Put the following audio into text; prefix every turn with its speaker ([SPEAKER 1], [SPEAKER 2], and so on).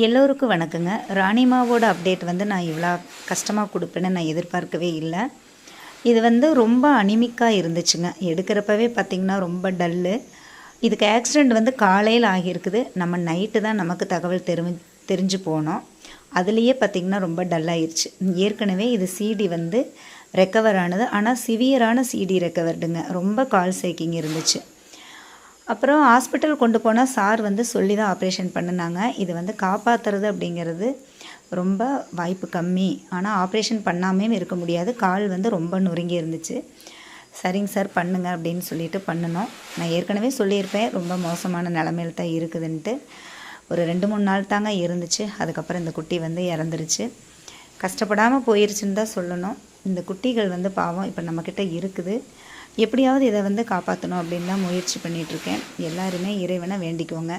[SPEAKER 1] எல்லோருக்கும் வணக்கங்க. ராணிமாவோட அப்டேட் வந்து நான் இவ்வளோ கஷ்டமாக கொடுப்பேன்னு நான் எதிர்பார்க்கவே இல்லை. இது வந்து ரொம்ப அனிமிக்காக இருந்துச்சுங்க. எடுக்கிறப்பவே பார்த்திங்கன்னா ரொம்ப டல்லு இதுக்கு ஆக்சிடெண்ட் வந்து காலையில் ஆகியிருக்குது. நம்ம நைட்டு தான் நமக்கு தகவல் தெரி தெரிஞ்சு போனோம். அதுலேயே பார்த்திங்கன்னா ரொம்ப டல்லாயிருச்சு ஏற்கனவே இது சிடி வந்து ரெக்கவர் ஆனது. ஆனால் சிவியரான சிடி ரெக்கவர்டுங்க ரொம்ப கால் சேக்கிங் இருந்துச்சு. அப்புறம் ஹாஸ்பிட்டல் கொண்டு போனால் சார் வந்து சொல்லி தான் ஆப்ரேஷன் பண்ணினாங்க. இது வந்து காப்பாற்றுறது அப்படிங்கிறது ரொம்ப வாய்ப்பு கம்மி. ஆனால் ஆப்ரேஷன் பண்ணாமையும் இருக்க முடியாது. கால் வந்து ரொம்ப நொறுங்கி இருந்துச்சு. சரிங்க சார் பண்ணுங்க அப்படின்னு சொல்லிட்டு பண்ணினோம். நான் ஏற்கனவே சொல்லியிருப்பேன் ரொம்ப மோசமான நிலமையில தான் இருக்குதுன்ட்டு. ஒரு ரெண்டு மூணு நாள் தாங்க இருந்துச்சு. அதுக்கப்புறம் இந்த குட்டி வந்து இறந்துருச்சு. கஷ்டப்படாமல் போயிருச்சுன்னு தான் சொல்லணும். இந்த குட்டிகள் வந்து பாவம் இப்போ நம்மக்கிட்ட இருக்குது. எப்படியாவது இதை வந்து காப்பாற்றணும் அப்படின்னு தான் முயற்சி பண்ணிகிட்ருக்கேன் எல்லாருமே இறைவனை வேண்டிக்கோங்க.